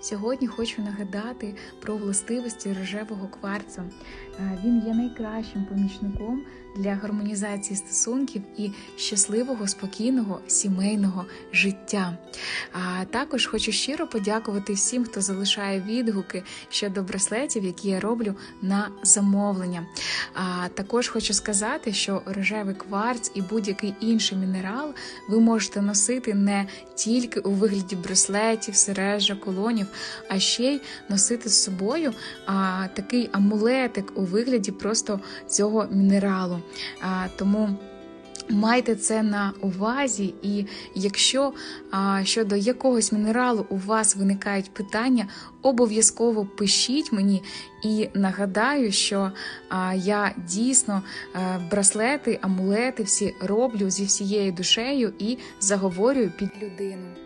Сьогодні хочу нагадати про властивості рожевого кварцу. Е, Він є найкращим помічником для гармонізації стосунків і щасливого, спокійного сімейного життя. А також хочу щиро подякувати всім, хто залишає відгуки щодо браслетів, які я роблю на замовлення. А також хочу сказати, що рожевий кварц і будь-який інший мінерал ви можете носити не тільки у вигляді браслетів, сережок, колонів, а ще й носити з собою а, такий амулетик у вигляді просто цього мінералу. А, тому. Майте це на увазі, і якщо а, щодо якогось мінералу у вас виникають питання, обов'язково пишіть мені і нагадаю, що а, я дійсно а, браслети, амулети всі роблю зі всією душею і заговорюю під людину.